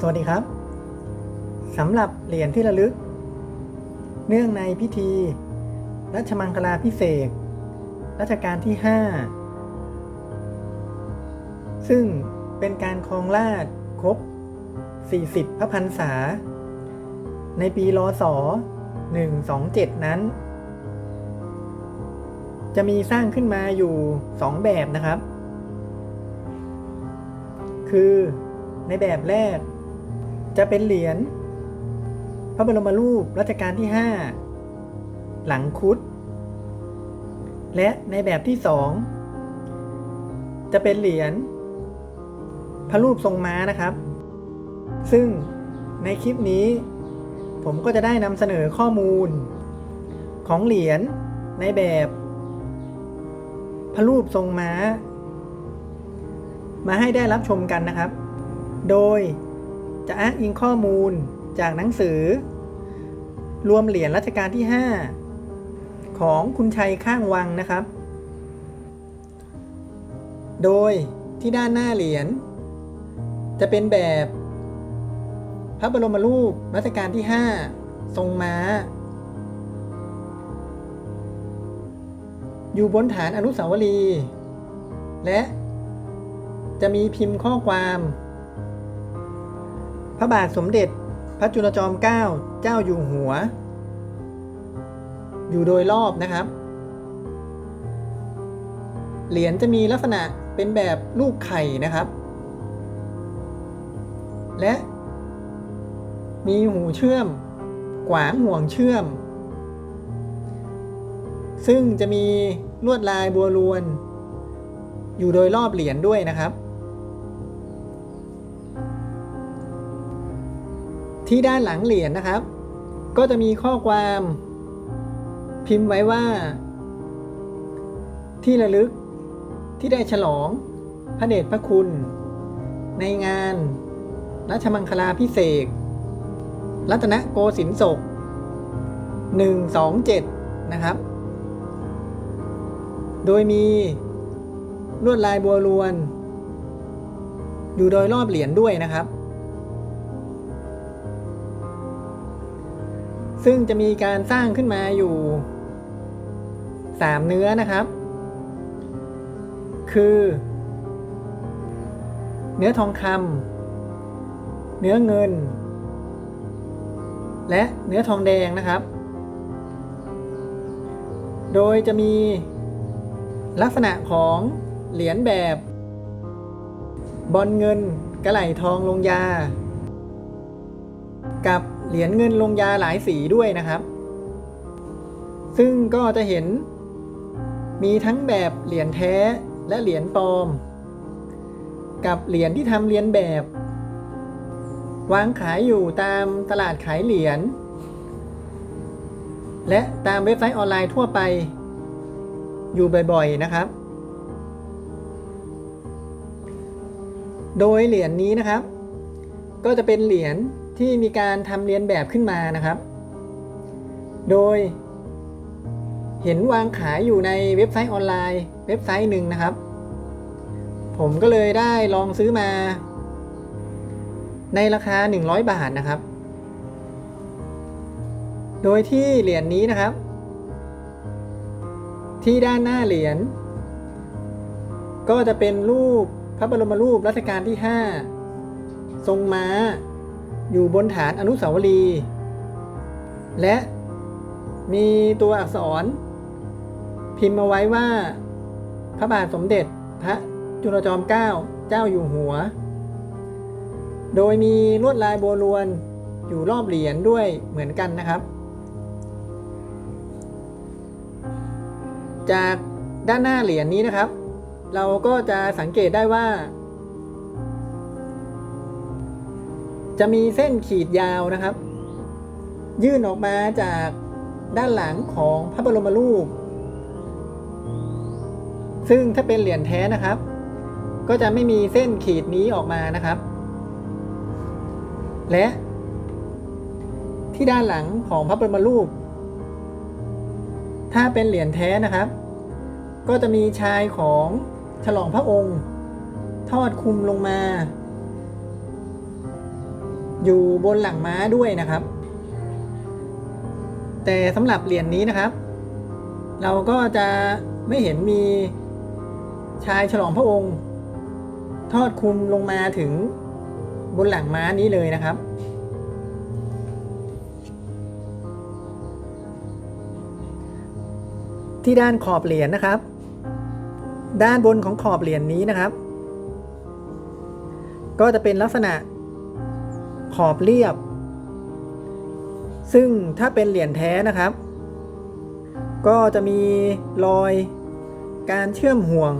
สวัสดีครับสำหรับเหรียญที่ระลึก เนื่องในพิธี รัชมังคลาพิเศษรัชกาลที่ 5 ซึ่งเป็นการครองราชครบ 40 พระพรรษา ในปีรศ127 นั้น จะมีสร้างขึ้นมาอยู่ 2 แบบนะครับ คือในแบบแรก จะเป็นเหรียญพระบรมรูปรัชกาลที่ 5 หลังคุด และในแบบที่สองจะเป็นเหรียญพระรูปทรงม้านะครับ ซึ่งในคลิปนี้ ผมก็จะได้นำเสนอข้อมูล ของเหรียญในแบบ พระรูปทรงม้า มาให้ได้รับชมกันนะครับ โดย จะอ้างอิงข้อมูลจากหนังสือ รวมเหรียญรัชกาลที่ 5 ของคุณชัยข้างวังนะครับ โดยที่ด้านหน้าเหรียญจะเป็นแบบ พระบรมรูปรัชกาลที่ 5 ทรงม้า อยู่บนฐานอนุสาวรีย์และจะมีพิมพ์ข้อความ พระบาทสมเด็จ พระจุลจอมเกล้าเจ้าอยู่หัว อยู่โดยรอบนะครับ เหรียญจะมีลักษณะเป็นแบบลูกไข่นะครับ และ มีหูเชื่อมกวางห่วงเชื่อม ซึ่งจะมีลวดลายบัวลวน อยู่โดยรอบเหรียญด้วยนะครับ ที่ด้านหลังเหรียญนะครับ ก็จะมีข้อความพิมพ์ไว้ว่า ที่ระลึกที่ได้ฉลองพระเดชพระคุณ ในงานรัชมังคลาพิเศษรัตนโกสินทร์ศก127 นะครับ โดยมีลวดลายบัวลวน อยู่โดยรอบเหรียญด้วยนะครับ ซึ่งจะมีการสร้างขึ้นมาอยู่ 3 เนื้อนะครับ คือ เนื้อทองคำเนื้อเงิน และเนื้อทองแดงนะครับ โดยจะมีลักษณะของเหรียญแบบ บอลเงินกระไหลทองลงยา กับ เหรียญเงินลงยาหลายสีด้วยนะครับ ซึ่งก็จะเห็น มีทั้งแบบเหรียญแท้และเหรียญปลอม กับเหรียญที่ทำเรียนแบบ วางขายอยู่ตามตลาดขายเหรียญ และตามเว็บไซต์ออนไลน์ทั่วไป อยู่บ่อยๆนะครับโดยเหรียญนี้นะครับ ก็จะเป็นเหรียญ ที่มีการทำเรียนแบบขึ้นมานะครับ โดย เห็นวางขายอยู่ในเว็บไซต์ออนไลน์ เว็บไซต์หนึ่งนะครับ ผมก็เลยได้ลองซื้อมา ในราคา 100 บาทนะครับ โดยที่เหรียญนี้นะครับ ที่ด้านหน้าเหรียญก็จะเป็นรูปพระบรมรูปรัชกาลที่ 5 ทรงม้า อยู่บนฐานอนุสาวรีย์และมีตัวอักษร พิมพ์มาไว้ว่า พระบาทสมเด็จพระจุลจอมเกล้าเจ้าอยู่หัว โดยมีลวดลายบัวลวนอยู่รอบเหรียญด้วยเหมือนกันนะครับ จากด้านหน้าเหรียญนี้นะครับ เราก็จะสังเกตได้ว่า จะมีเส้นขีดยาวนะครับ ยื่นออกมาจากด้านหลังของพระบรมรูป ซึ่งถ้าเป็นเหรียญแท้นะครับ ก็จะไม่มีเส้นขีดนี้ออกมานะครับ และ ที่ด้านหลังของพระบรมรูป ถ้าเป็นเหรียญแท้นะครับ ก็จะมีชายของฉลองพระองค์ ทอดคุมลงมา อยู่บนหลังม้าด้วยนะครับ แต่สำหรับเหรียญนี้นะครับ เราก็จะไม่เห็นมีชายฉลองพระองค์ ทอดคุมลงมาถึงบนหลังม้านี้เลยนะครับ ที่ด้านขอบเหรียญนะครับ ด้านบนของขอบเหรียญนี้นะครับ ก็จะเป็นลักษณะ ขอบเรียบ ซึ่งถ้าเป็นเหรียญแท้นะครับ ก็จะมีรอยการเชื่อมห่วง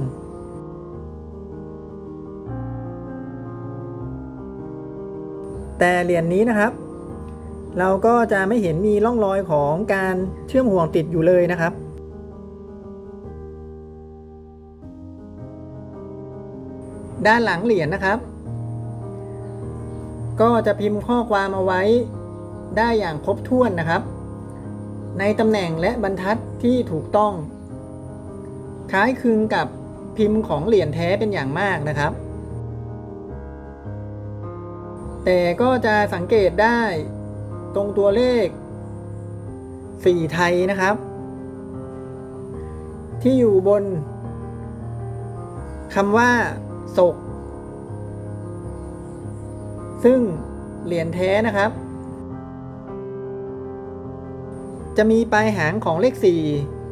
แต่เหรียญนี้นะครับ เราก็จะไม่เห็นมีร่องรอยของการเชื่อมห่วงติดอยู่เลยนะครับด้านหลังเหรียญนะครับ ก็จะพิมพ์ข้อความเอาไว้ได้อย่างครบถ้วนนะครับ ในตำแหน่งและบรรทัดที่ถูกต้อง คล้ายคลึงกับพิมพ์ของเหรียญแท้เป็นอย่างมากนะครับ แต่ก็จะสังเกตได้ตรงตัวเลข4ไทยนะครับ ที่อยู่บนคำว่าศก ซึ่งเหรียญแท้นะครับ จะมีปลายหางของเลข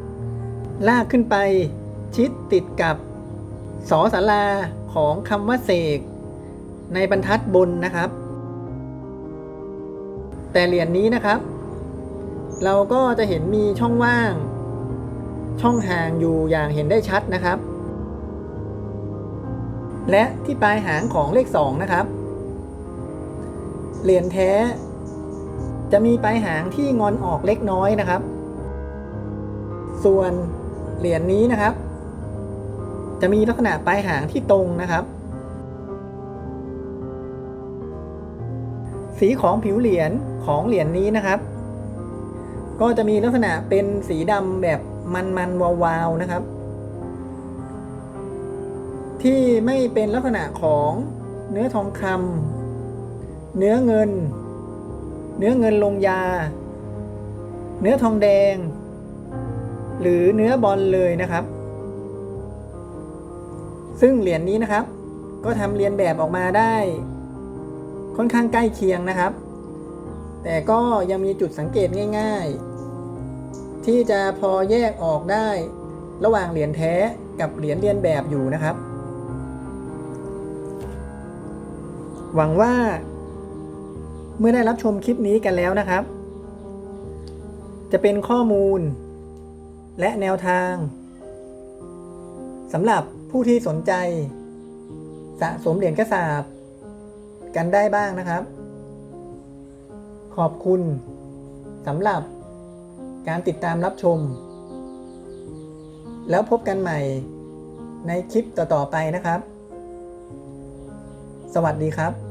4 ลากขึ้นไปชิดติดกับสอสาราของคำว่าเสก ในบรรทัดบนนะครับ แต่เหรียญนี้นะครับ เราก็จะเห็นมีช่องว่าง ช่องห่างอยู่อย่างเห็นได้ชัดนะครับ และที่ปลายหางของเลข 2 นะครับ เหรียญแท้ จะมีปลายหางที่งอนออกเล็กน้อยนะครับ ส่วนเหรียญนี้นะครับ จะมีลักษณะปลายหางที่ตรงนะครับ สีของผิวเหรียญของเหรียญนี้นะครับ ก็จะมีลักษณะเป็นสีดำแบบมันๆวาวๆนะครับที่ไม่เป็นลักษณะของเนื้อทองคำ เนื้อเงิน เนื้อเงินลงยา เนื้อทองแดง หรือเนื้อบอลเลยนะครับ ซึ่งเหรียญนี้นะครับ ก็ทำเรียนแบบออกมาได้ ค่อนข้างใกล้เคียงนะครับ แต่ก็ยังมีจุดสังเกตง่าย ๆ ที่จะพอแยกออกได้ ระหว่างเหรียญแท้กับเหรียญเรียนแบบอยู่นะครับหวังว่า เมื่อได้รับชมคลิปนี้กันแล้วนะครับ จะเป็นข้อมูล และแนวทางสำหรับผู้ที่สนใจ สะสมเหรียญกระสาบ กันได้บ้างนะครับ ขอบคุณสำหรับการติดตามรับชม แล้วพบกันใหม่ในคลิปต่อ ๆ ไปนะครับ สวัสดีครับ